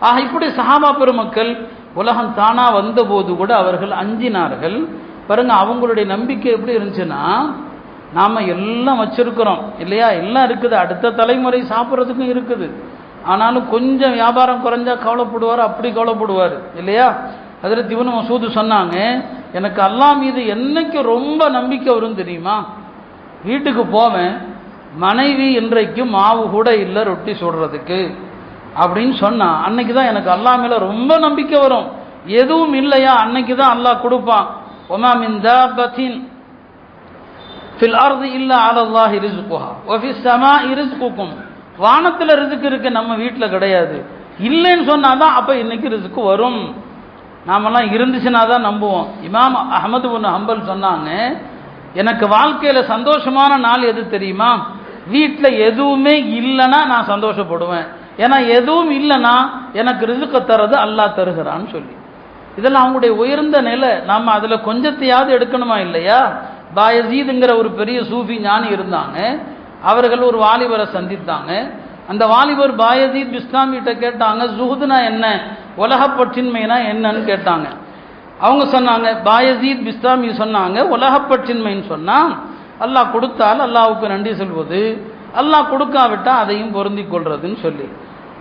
ஆக இப்படி சஹாபா பெருமக்கள் உலகம் தானா வந்தபோது கூட அவர்கள் அஞ்சினார்கள். பாருங்க அவங்களுடைய நம்பிக்கை எப்படி இருந்துச்சுன்னா நாம எல்லாம் வச்சிருக்கிறோம். இல்லையா? எல்லாம் இருக்குது. அடுத்த தலைமுறை சாப்பிட்றதுக்கும் இருக்குது. ஆனாலும் கொஞ்சம் வியாபாரம் குறைஞ்சா கவலைப்படுவார் அப்படி கவலைப்படுவார். இல்லையா? அதில் திவனு மசூது சொன்னாங்க எனக்கு அல்லா மீது என்னைக்கு ரொம்ப நம்பிக்கை வரும் தெரியுமா? வீட்டுக்கு போவேன் மனைவி இன்றைக்கு மாவு கூட இல்லை ரொட்டி சுடுறதுக்கு. அப்படின்னு சொன்னா அன்னைக்கு தான் எனக்கு அல்லா மேல ரொம்ப நம்பிக்கை வரும். எதுவும் இல்லையா? அன்னைக்கு தான் அல்லாஹ் கொடுப்பான். ஒமா மின் தாபத்தின் ஃபில் அர்து இல்ல அலல்லாஹ் ரிஸ்குஹா. ஒஃபி சமா ரிஸ்குக்கும். வானத்தில் ரிசுக்கு இருக்கு நம்ம வீட்டில் கிடையாது. இல்லைன்னு சொன்னால் தான் அப்போ இன்னைக்கு ரிசுக்கு வரும். நாமெல்லாம் இருந்துச்சுன்னா தான் நம்புவோம். இமாம் அஹமது உன் ஹம்பல் சொன்னாங்க எனக்கு வாழ்க்கையில் சந்தோஷமான நாள் எது தெரியுமா? வீட்டில் எதுவுமே இல்லைன்னா நான் சந்தோஷப்படுவேன். ஏன்னா எதுவும் இல்லைன்னா எனக்கு ரிசுக்க தர்றது அல்லாஹ் தருகிறான்னு சொல்லி. இதெல்லாம் அவங்களுடைய உயர்ந்த நிலை. நாம் அதில் கொஞ்சத்தையாவது எடுக்கணுமா இல்லையா? பாயசீதுங்கிற ஒரு பெரிய சூஃபி ஞானி இருந்தாங்க அவர்கள் ஒரு வாலிபரை சந்தித்தாங்க. அந்த வாலிபர் பாயசீத் பிஸ்லாமிகிட்ட கேட்டாங்க ஜுஹுதுனா என்ன? உலகப்பற்றின்மைனா என்னன்னு கேட்டாங்க. அவங்க சொன்னாங்க பாயசீத் பிஸ்தாமி சொன்னாங்க உலகப்பற்றின்மைன்னு சொன்னால் அல்லாஹ் கொடுத்தால் அல்லாவுக்கு நன்றி சொல்வது. அல்லாஹ் கொடுக்காவிட்டால் அதையும் பொருந்தி கொள்றதுன்னு சொல்லி.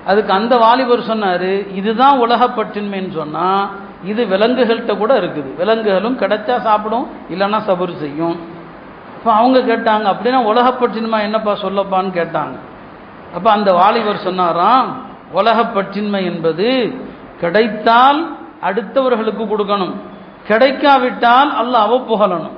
அதுக்கு அந்த வாலிபர் சொன்னார் இதுதான் உலகப்பற்றின்மைன்னு சொன்னால் இது விலங்குகள்கிட்ட கூட இருக்குது. விலங்குகளும் கிடைச்சா சாப்பிடும் இல்லைன்னா சபர் செய்யும். அப்போ அவங்க கேட்டாங்க அப்படின்னா உலகப்பற்றின்மை என்னப்பா சொல்லப்பான்னு கேட்டாங்க. அப்போ அந்த வாலிபர் சொன்னாராம் உலகப்பற்றின்மை என்பது கிடைத்தால் அடுத்தவர்களுக்கு கொடுக்கணும். கிடைக்காவிட்டால் அல்லாஹ்வை புகழணும்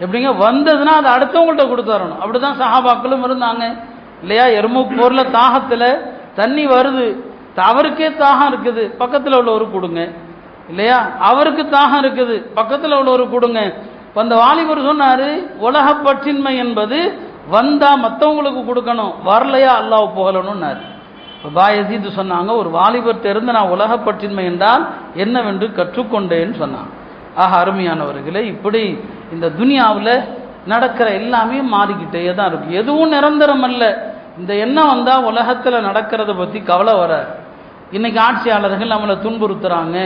எப்படிங்க? வந்ததுன்னா அதை அடுத்தவங்கள்ட்ட கொடுத்துறணும் அப்படிதான் சஹாபாக்களும் இருந்தாங்க. இல்லையா? எருமுக் போர்ல தாகத்துல தண்ணி வருது. அவருக்கே தாகம் இருக்குது. பக்கத்தில் உள்ளவருக்கு கொடுங்க. இல்லையா? அவருக்கு தாகம் இருக்குது. பக்கத்தில் உள்ளவருக்கு கொடுங்க. அந்த வாலிபர் சொன்னாரு உலகப்பற்றின்மை என்பது வந்தா மற்றவங்களுக்கு கொடுக்கணும். வரலையா? அல்லாஹ் புகழணும்னாரு. பாயசீது சொன்னாங்க ஒரு வாலிபர் தெரிந்து நான் உலகப்பற்றின்மை என்றால் என்னவென்று கற்றுக்கொண்டேன்னு சொன்னான் ஆக அருமையானவர்களே இப்படி இந்த துனியாவில் நடக்கிற எல்லாமே மாறிக்கிட்டே தான் இருக்கு. எதுவும் நிரந்தரம் அல்ல. இந்த எண்ணம் வந்தால் உலகத்தில் நடக்கிறத பற்றி கவலை வராது. இன்னைக்கு ஆட்சியாளர்கள் நம்மளை துன்புறுத்துறாங்க.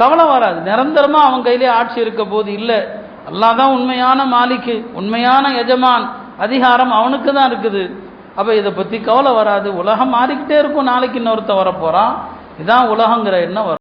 கவலை வராது. நிரந்தரமாக அவன் கையிலே ஆட்சி இருக்க போது இல்லை. அல்லா தான் உண்மையான மாலிக்கு உண்மையான எஜமான் அதிகாரம் அவனுக்கு தான் இருக்குது. அப்போ இதை பற்றி கவலை வராது. உலகம் மாறிக்கிட்டே இருக்கும். நாளைக்கு இன்னொருத்த வரப்போகிறான் இதான் உலகங்கிற எண்ணம் வரும்.